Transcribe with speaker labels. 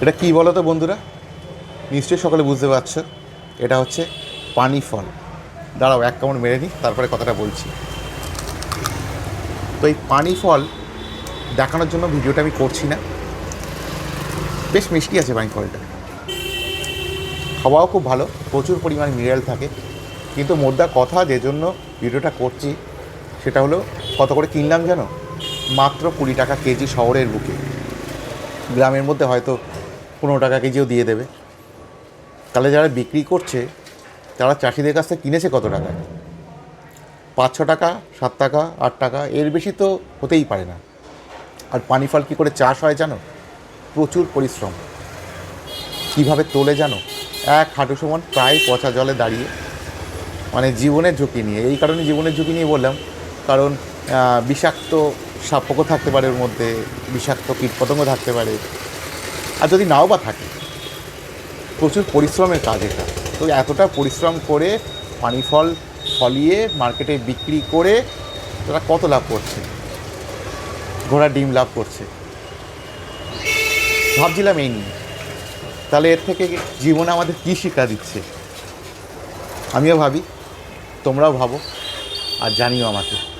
Speaker 1: এটা কী বলো তো বন্ধুরা? নিশ্চয়ই সকলে বুঝতে পারছ। এটা হচ্ছে পানি ফল। দাঁড়াও, এক কামড় মেরে নিই, তারপরে কথাটা বলছি। তো এই পানি ফল দেখানোর জন্য ভিডিওটা আমি করছি না। বেশ মিষ্টি আছে পানি ফলটা। খাওয়াও খুব ভালো, প্রচুর পরিমাণে মিনারেল থাকে। কিন্তু মোদ্দা কথা যে জন্য ভিডিওটা করছি, সেটা হলো, কত করে কিনলাম জানো? মাত্র কুড়ি টাকা কেজি শহরের বুকে। গ্রামের মধ্যে হয়তো পনেরো টাকা কেজিও দিয়ে দেবে। তাহলে যারা বিক্রি করছে, তারা চাষিদের কাছ থেকে কিনেছে কত টাকায় পাঁচ, ছ টাকা, সাত টাকা, আট টাকা, এর বেশি তো হতেই পারে না। আর পানি ফল কী করে চাষ হয় জানো? প্রচুর পরিশ্রম। কীভাবে তোলে জানো? এক হাঁটু সমান প্রায় পচা জলে দাঁড়িয়ে। মানে জীবনের ঝুঁকি নিয়ে। এই কারণে জীবনের ঝুঁকি নিয়ে বললাম, কারণ বিষাক্ত সাপকও থাকতে পারে ওর মধ্যে, বিষাক্ত কীটপতঙ্গ থাকতে পারে। আর যদি নাও বা থাকে, প্রচুর পরিশ্রমের কাজ এটা। তো এতটা পরিশ্রম করে পানি ফল ফলিয়ে মার্কেটে বিক্রি করে তারা কত লাভ করছে? ঘোড়া ডিম লাভ করছে। ভাবছিলাম এই নিয়ে। তাহলে এর থেকে জীবনে আমাদের কী শিক্ষা দিচ্ছে? আমিও ভাবি, তোমরাও ভাবো, আর জানিও আমাকে।